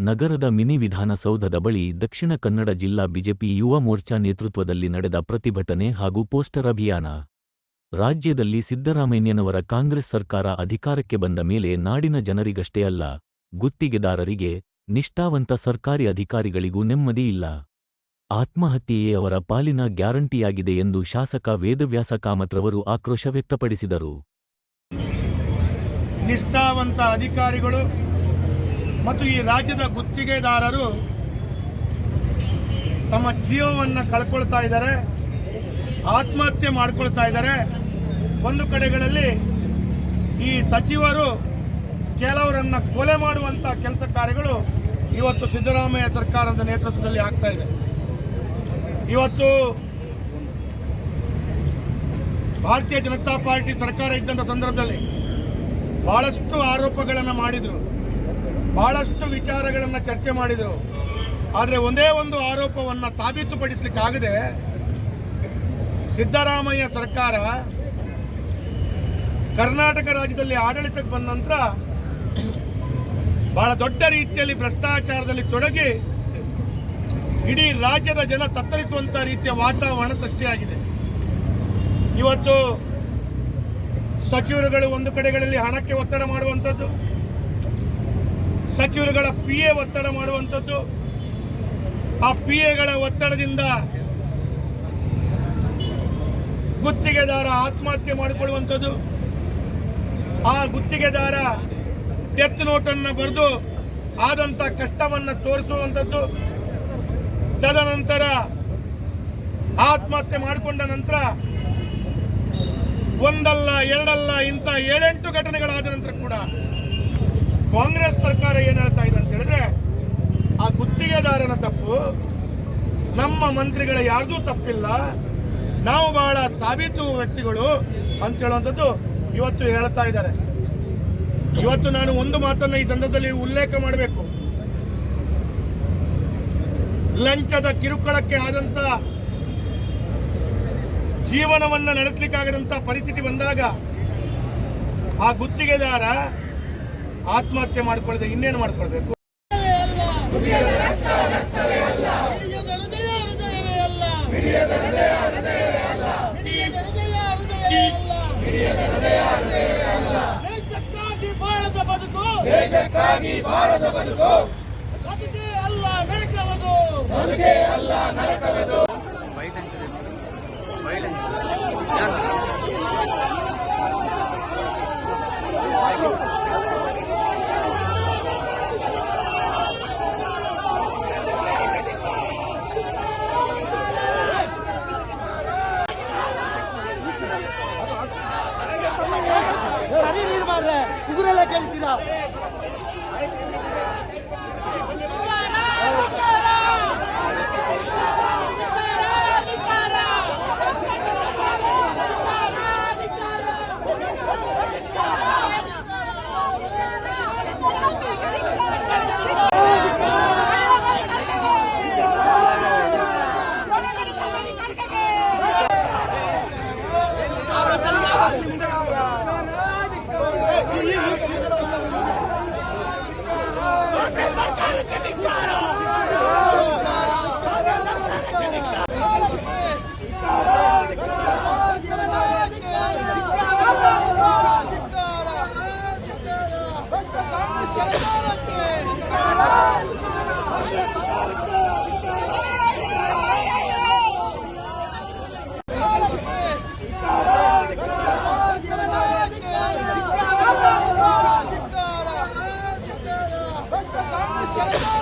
ನಗರದ ಮಿನಿ ವಿಧಾನಸೌಧದ ಬಳಿ ದಕ್ಷಿಣ ಕನ್ನಡ ಜಿಲ್ಲಾ ಬಿಜೆಪಿ ಯುವ ಮೋರ್ಚಾ ನೇತೃತ್ವದಲ್ಲಿ ನಡೆದ ಪ್ರತಿಭಟನೆ ಹಾಗೂ ಪೋಸ್ಟರ್ ಅಭಿಯಾನ. ರಾಜ್ಯದಲ್ಲಿ ಸಿದ್ದರಾಮಯ್ಯನವರ ಕಾಂಗ್ರೆಸ್ ಸರ್ಕಾರ ಅಧಿಕಾರಕ್ಕೆ ಬಂದ ಮೇಲೆ ನಾಡಿನ ಜನರಿಗಷ್ಟೇ ಅಲ್ಲ, ಗುತ್ತಿಗೆದಾರರಿಗೆ ನಿಷ್ಠಾವಂತ ಸರ್ಕಾರಿ ಅಧಿಕಾರಿಗಳಿಗೂ ನೆಮ್ಮದಿ ಇಲ್ಲ. ಆತ್ಮಹತ್ಯೆಯೇ ಅವರ ಪಾಲಿನ ಗ್ಯಾರಂಟಿಯಾಗಿದೆ ಎಂದು ಶಾಸಕ ವೇದವ್ಯಾಸ ಕಾಮತ್ರವರು ಆಕ್ರೋಶ ವ್ಯಕ್ತಪಡಿಸಿದರು. ನಿಷ್ಠಾವಂತ ಅಧಿಕಾರಿಗಳು ಮತ್ತು ಈ ರಾಜ್ಯದ ಗುತ್ತಿಗೆದಾರರು ತಮ್ಮ ಜೀವವನ್ನು ಕಳ್ಕೊಳ್ತಾ ಇದ್ದಾರೆ, ಆತ್ಮಹತ್ಯೆ ಮಾಡ್ಕೊಳ್ತಾ ಇದ್ದಾರೆ. ಒಂದು ಕಡೆಗಳಲ್ಲಿ ಈ ಸಚಿವರು ಕೆಲವರನ್ನು ಕೊಲೆ ಮಾಡುವಂಥ ಕೆಲಸ ಕಾರ್ಯಗಳು ಇವತ್ತು ಸಿದ್ದರಾಮಯ್ಯ ಸರ್ಕಾರದ ನೇತೃತ್ವದಲ್ಲಿ ಆಗ್ತಾ ಇದೆ. ಇವತ್ತು ಭಾರತೀಯ ಜನತಾ ಪಾರ್ಟಿ ಸರ್ಕಾರ ಇದ್ದಂಥ ಸಂದರ್ಭದಲ್ಲಿ ಬಹಳಷ್ಟು ಆರೋಪಗಳನ್ನು ಮಾಡಿದರು. ಬಹಳಷ್ಟು ವಿಚಾರಗಳನ್ನು ಚರ್ಚೆ ಮಾಡಿದರು. ಆದರೆ ಒಂದೇ ಒಂದು ಆರೋಪವನ್ನು ಸಾಬೀತುಪಡಿಸಲಿಕ್ಕಾಗದೆ ಸಿದ್ದರಾಮಯ್ಯ ಸರ್ಕಾರ ಕರ್ನಾಟಕ ರಾಜ್ಯದಲ್ಲಿ ಆಡಳಿತಕ್ಕೆ ಬಂದ ನಂತರ ಬಹಳ ದೊಡ್ಡ ರೀತಿಯಲ್ಲಿ ಭ್ರಷ್ಟಾಚಾರದಲ್ಲಿ ತೊಡಗಿ ಇಡೀ ರಾಜ್ಯದ ಜನ ತತ್ತರಿಸುವಂಥ ರೀತಿಯ ವಾತಾವರಣ ಸೃಷ್ಟಿಯಾಗಿದೆ. ಇವತ್ತು ಸಚಿವರುಗಳು ಒಂದು ಕಡೆಗಳಲ್ಲಿ ಹಣಕ್ಕೆ ಒತ್ತಡ ಮಾಡುವಂಥದ್ದು ಸಚಿವರುಗಳ ಪಿ ಎ ಒತ್ತಡ ಮಾಡುವಂಥದ್ದು. ಆ ಪಿ ಎಗಳ ಒತ್ತಡದಿಂದ ಗುತ್ತಿಗೆದಾರ ಆತ್ಮಹತ್ಯೆ ಮಾಡಿಕೊಳ್ಳುವಂಥದ್ದು. ಆ ಗುತ್ತಿಗೆದಾರ ಡೆತ್ ನೋಟನ್ನು ಬರೆದು ಆದಂಥ ಕಷ್ಟವನ್ನು ತೋರಿಸುವಂಥದ್ದು. ತದನಂತರ ಆತ್ಮಹತ್ಯೆ ಮಾಡಿಕೊಂಡ ನಂತರ ಒಂದಲ್ಲ ಎರಡಲ್ಲ ಇಂಥ ಏಳೆಂಟು ಘಟನೆಗಳಾದ ನಂತರ ಕೂಡ ಕಾಂಗ್ರೆಸ್ ಸರ್ಕಾರ ಏನು ಹೇಳ್ತಾ ಇದೆ ಅಂತ ಹೇಳಿದ್ರೆ, ಆ ಗುತ್ತಿಗೆದಾರನ ತಪ್ಪು, ನಮ್ಮ ಮಂತ್ರಿಗಳ ಯಾರ್ದೂ ತಪ್ಪಿಲ್ಲ. ನಾವು ಬಹಳ ಸಾಬೀತು ವ್ಯಕ್ತಿಗಳು ಅಂತ ಹೇಳುವಂಥದ್ದು ಇವತ್ತು ಹೇಳ್ತಾ ಇದ್ದಾರೆ. ಇವತ್ತು ನಾನು ಒಂದು ಮಾತನ್ನ ಈ ಸಂದರ್ಭದಲ್ಲಿ ಉಲ್ಲೇಖ ಮಾಡಬೇಕು. ಲಂಚದ ಕಿರುಕುಳಕ್ಕೆ ಆದಂತ ಜೀವನವನ್ನ ನಡೆಸಲಿಕ್ಕಾಗದಂತ ಪರಿಸ್ಥಿತಿ ಬಂದಾಗ ಆ ಗುತ್ತಿಗೆದಾರ ಆತ್ಮಹತ್ಯೆ ಮಾಡ್ಕೊಳ್ಳದೆ ಇನ್ನೇನು ಮಾಡ್ಕೊಳ್ಬೇಕು? ದೇಶಕ್ಕಾಗಿ ಭಾರತ ಹೃದಯವೇ ಅಲ್ಲ ನರಕವದು. ಅಲ್ಲ ಹೃದಯವೇ ಅಲ್ಲ ದೇಶಕ್ಕಾಗಿ ನೀರು ಮಾಡ್ರೆ ಉಗುರೆಲ್ಲ ಕೇಳ್ತೀರಾ Let's go!